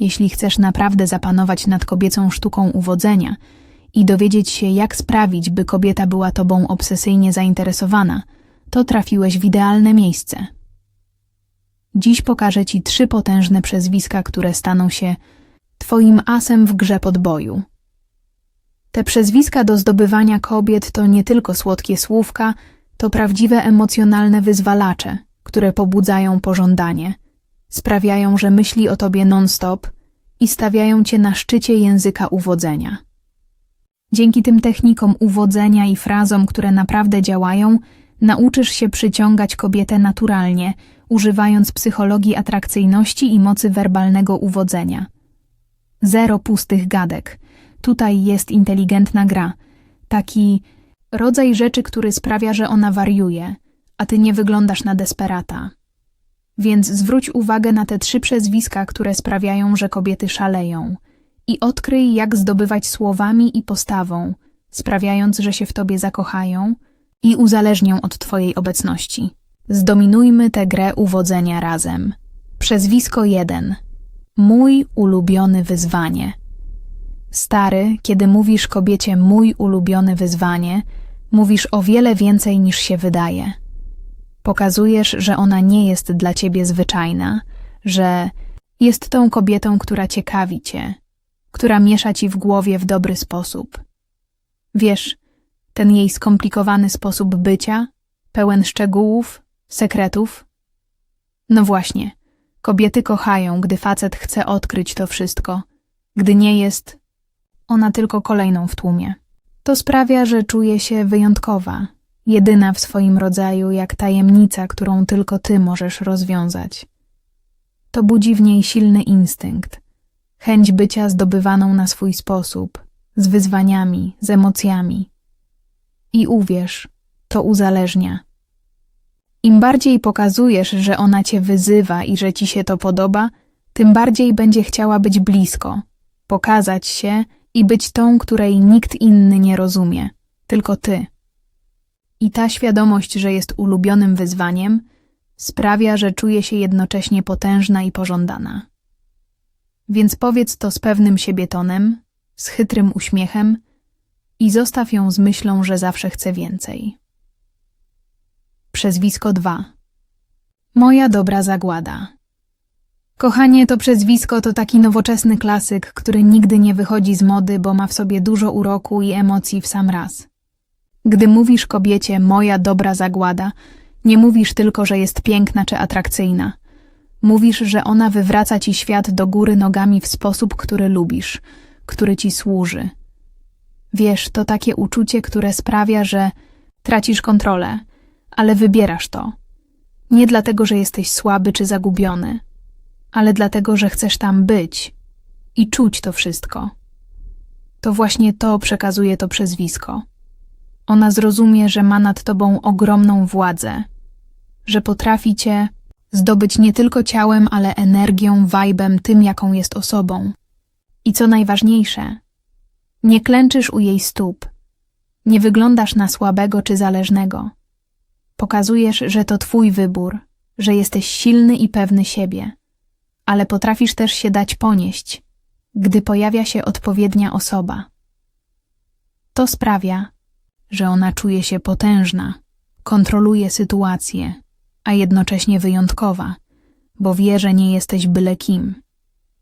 Jeśli chcesz naprawdę zapanować nad kobiecą sztuką uwodzenia i dowiedzieć się, jak sprawić, by kobieta była tobą obsesyjnie zainteresowana, to trafiłeś w idealne miejsce. Dziś pokażę ci trzy potężne przezwiska, które staną się twoim asem w grze podboju. Te przezwiska do zdobywania kobiet to nie tylko słodkie słówka, to prawdziwe emocjonalne wyzwalacze, które pobudzają pożądanie, sprawiają, że myśli o tobie non-stop i stawiają cię na szczycie języka uwodzenia. Dzięki tym technikom uwodzenia i frazom, które naprawdę działają, nauczysz się przyciągać kobietę naturalnie, używając psychologii atrakcyjności i mocy werbalnego uwodzenia. Zero pustych gadek. Tutaj jest inteligentna gra. Taki rodzaj rzeczy, który sprawia, że ona wariuje, a ty nie wyglądasz na desperata. Więc zwróć uwagę na te trzy przezwiska, które sprawiają, że kobiety szaleją. I odkryj, jak zdobywać słowami i postawą, sprawiając, że się w tobie zakochają i uzależnią od twojej obecności. Zdominujmy tę grę uwodzenia razem. Przezwisko 1. Mój ulubiony wyzwanie. Stary, kiedy mówisz kobiecie mój ulubiony wyzwanie, mówisz o wiele więcej niż się wydaje. Pokazujesz, że ona nie jest dla ciebie zwyczajna, że jest tą kobietą, która ciekawi cię, która miesza ci w głowie w dobry sposób. Wiesz, ten jej skomplikowany sposób bycia, pełen szczegółów, sekretów. No właśnie, kobiety kochają, gdy facet chce odkryć to wszystko, gdy nie jest ona tylko kolejną w tłumie. To sprawia, że czuje się wyjątkowa, jedyna w swoim rodzaju, jak tajemnica, którą tylko ty możesz rozwiązać. To budzi w niej silny instynkt, chęć bycia zdobywaną na swój sposób, z wyzwaniami, z emocjami. I uwierz, to uzależnia. Im bardziej pokazujesz, że ona cię wyzywa i że ci się to podoba, tym bardziej będzie chciała być blisko, pokazać się i być tą, której nikt inny nie rozumie, tylko ty. I ta świadomość, że jest ulubionym wyzwaniem, sprawia, że czuje się jednocześnie potężna i pożądana. Więc powiedz to z pewnym siebie tonem, z chytrym uśmiechem i zostaw ją z myślą, że zawsze chce więcej. Przezwisko 2 Moja dobra zagłada Kochanie, to przezwisko to taki nowoczesny klasyk, który nigdy nie wychodzi z mody, bo ma w sobie dużo uroku i emocji w sam raz. Gdy mówisz kobiecie moja dobra zagłada, nie mówisz tylko, że jest piękna czy atrakcyjna. Mówisz, że ona wywraca ci świat do góry nogami w sposób, który lubisz, który ci służy. Wiesz, to takie uczucie, które sprawia, że tracisz kontrolę, ale wybierasz to. Nie dlatego, że jesteś słaby czy zagubiony, ale dlatego, że chcesz tam być i czuć to wszystko. To właśnie to przekazuje to przezwisko. Ona zrozumie, że ma nad tobą ogromną władzę, że potrafi cię zdobyć nie tylko ciałem, ale energią, wajbem, tym, jaką jest osobą. I co najważniejsze, nie klęczysz u jej stóp, nie wyglądasz na słabego czy zależnego. Pokazujesz, że to twój wybór, że jesteś silny i pewny siebie ale potrafisz też się dać ponieść, gdy pojawia się odpowiednia osoba. To sprawia, że ona czuje się potężna, kontroluje sytuację, a jednocześnie wyjątkowa, bo wie, że nie jesteś byle kim.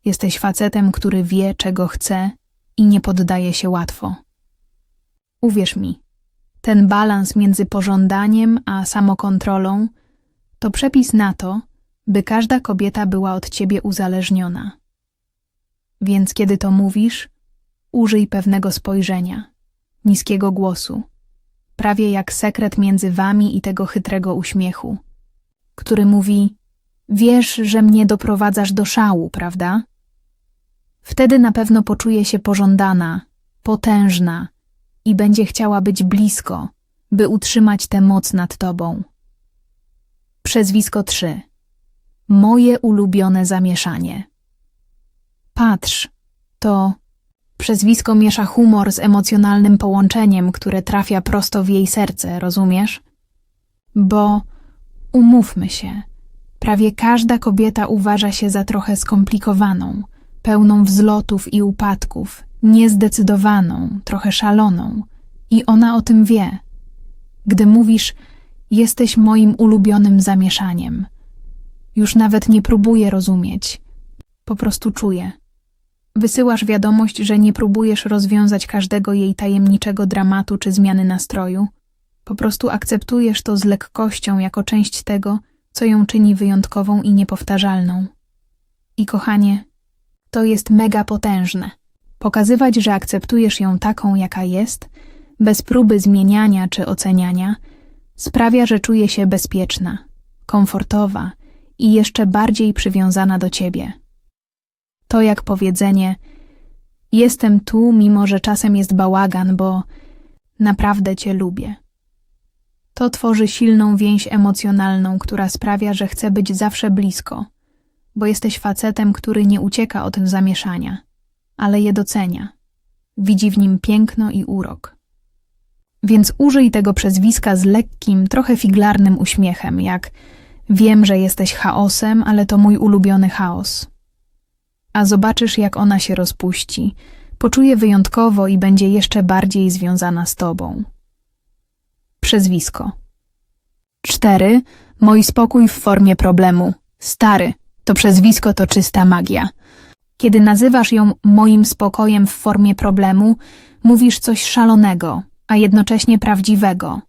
Jesteś facetem, który wie, czego chce i nie poddaje się łatwo. Uwierz mi, ten balans między pożądaniem a samokontrolą to przepis na to, by każda kobieta była od ciebie uzależniona. Więc kiedy to mówisz, użyj pewnego spojrzenia, niskiego głosu, prawie jak sekret między wami i tego chytrego uśmiechu, który mówi: Wiesz, że mnie doprowadzasz do szału, prawda? Wtedy na pewno poczuje się pożądana, potężna i będzie chciała być blisko, by utrzymać tę moc nad tobą. Przezwisko 3. Moje ulubione zamieszanie. Patrz, to przezwisko miesza humor z emocjonalnym połączeniem, które trafia prosto w jej serce, rozumiesz? Bo umówmy się, prawie każda kobieta uważa się za trochę skomplikowaną, pełną wzlotów i upadków, niezdecydowaną, trochę szaloną. I ona o tym wie. Gdy mówisz, jesteś moim ulubionym zamieszaniem. Już nawet nie próbuję rozumieć. Po prostu czuję. Wysyłasz wiadomość, że nie próbujesz rozwiązać każdego jej tajemniczego dramatu czy zmiany nastroju. Po prostu akceptujesz to z lekkością jako część tego, co ją czyni wyjątkową i niepowtarzalną. I kochanie, to jest mega potężne. Pokazywać, że akceptujesz ją taką, jaka jest, bez próby zmieniania czy oceniania, sprawia, że czuje się bezpieczna, komfortowa i jeszcze bardziej przywiązana do ciebie. To jak powiedzenie: Jestem tu, mimo że czasem jest bałagan, bo naprawdę cię lubię. To tworzy silną więź emocjonalną, która sprawia, że chce być zawsze blisko, bo jesteś facetem, który nie ucieka od zamieszania, ale je docenia. Widzi w nim piękno i urok. Więc użyj tego przezwiska z lekkim, trochę figlarnym uśmiechem, jak wiem, że jesteś chaosem, ale to mój ulubiony chaos. A zobaczysz, jak ona się rozpuści, poczuje wyjątkowo i będzie jeszcze bardziej związana z tobą. Przezwisko. 4. Mój spokój w formie problemu. Stary. To przezwisko to czysta magia. Kiedy nazywasz ją moim spokojem w formie problemu, mówisz coś szalonego, a jednocześnie prawdziwego,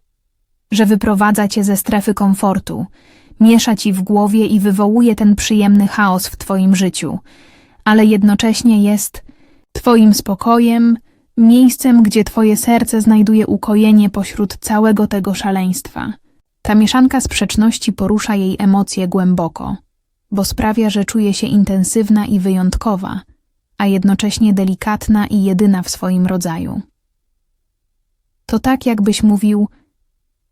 że wyprowadza cię ze strefy komfortu, miesza ci w głowie i wywołuje ten przyjemny chaos w twoim życiu, ale jednocześnie jest twoim spokojem, miejscem, gdzie twoje serce znajduje ukojenie pośród całego tego szaleństwa. Ta mieszanka sprzeczności porusza jej emocje głęboko, bo sprawia, że czuje się intensywna i wyjątkowa, a jednocześnie delikatna i jedyna w swoim rodzaju. To tak, jakbyś mówił: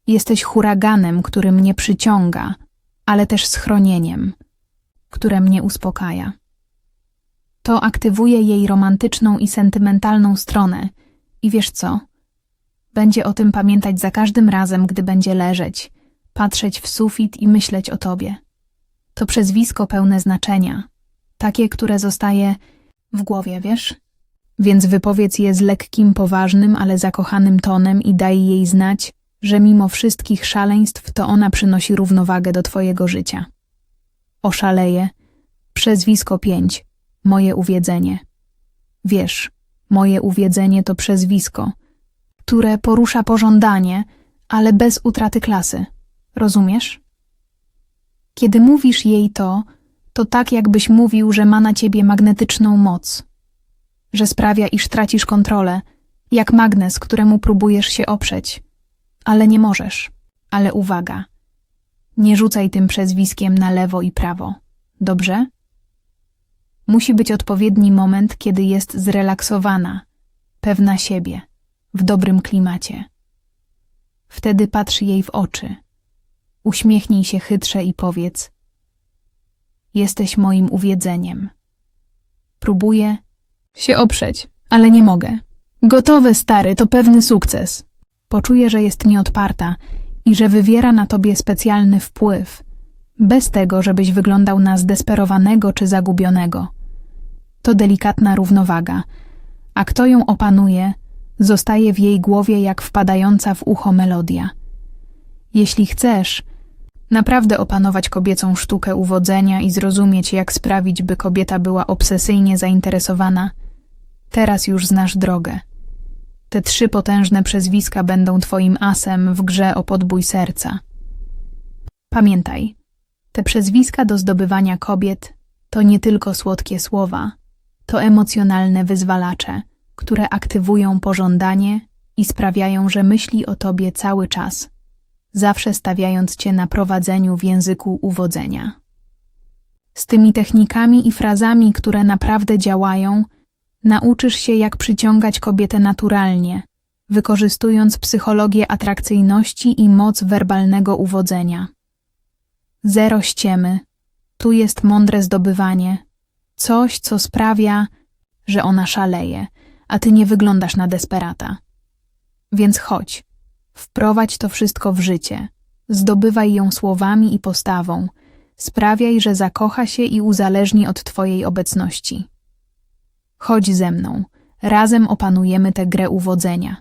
Jesteś huraganem, który mnie przyciąga, ale też schronieniem, które mnie uspokaja. To aktywuje jej romantyczną i sentymentalną stronę, i wiesz co? Będzie o tym pamiętać za każdym razem, gdy będzie leżeć, patrzeć w sufit i myśleć o tobie. To przezwisko pełne znaczenia, takie, które zostaje w głowie, wiesz? Więc wypowiedz je z lekkim, poważnym, ale zakochanym tonem i daj jej znać, że mimo wszystkich szaleństw to ona przynosi równowagę do twojego życia. Oszaleje. Przezwisko pięć. Moje uwiedzenie. Wiesz, moje uwiedzenie to przezwisko, które porusza pożądanie, ale bez utraty klasy. Rozumiesz? Kiedy mówisz jej to, to tak jakbyś mówił, że ma na ciebie magnetyczną moc, że sprawia, iż tracisz kontrolę, jak magnes, któremu próbujesz się oprzeć, ale nie możesz. Ale uwaga, nie rzucaj tym przezwiskiem na lewo i prawo, dobrze? Musi być odpowiedni moment, kiedy jest zrelaksowana, pewna siebie, w dobrym klimacie. Wtedy patrz jej w oczy. Uśmiechnij się chytrze i powiedz: Jesteś moim uwiedzeniem. Próbuję się oprzeć, ale nie mogę. Gotowe, stary, to pewny sukces. Poczuję, że jest nieodparta i że wywiera na tobie specjalny wpływ, bez tego, żebyś wyglądał na zdesperowanego czy zagubionego. To delikatna równowaga, a kto ją opanuje, zostaje w jej głowie jak wpadająca w ucho melodia. Jeśli chcesz, naprawdę opanować kobiecą sztukę uwodzenia i zrozumieć, jak sprawić, by kobieta była obsesyjnie zainteresowana, teraz już znasz drogę. Te trzy potężne przezwiska będą twoim asem w grze o podbój serca. Pamiętaj, te przezwiska do zdobywania kobiet to nie tylko słodkie słowa, to emocjonalne wyzwalacze, które aktywują pożądanie i sprawiają, że myśli o tobie cały czas, zawsze stawiając cię na prowadzeniu w języku uwodzenia. Z tymi technikami i frazami, które naprawdę działają, nauczysz się, jak przyciągać kobietę naturalnie, wykorzystując psychologię atrakcyjności i moc werbalnego uwodzenia. Zero ściemy. Tu jest mądre zdobywanie, coś, co sprawia, że ona szaleje, a ty nie wyglądasz na desperata. Więc chodź, wprowadź to wszystko w życie, zdobywaj ją słowami i postawą, sprawiaj, że zakocha się i uzależni od twojej obecności. Chodź ze mną. Razem opanujemy tę grę uwodzenia.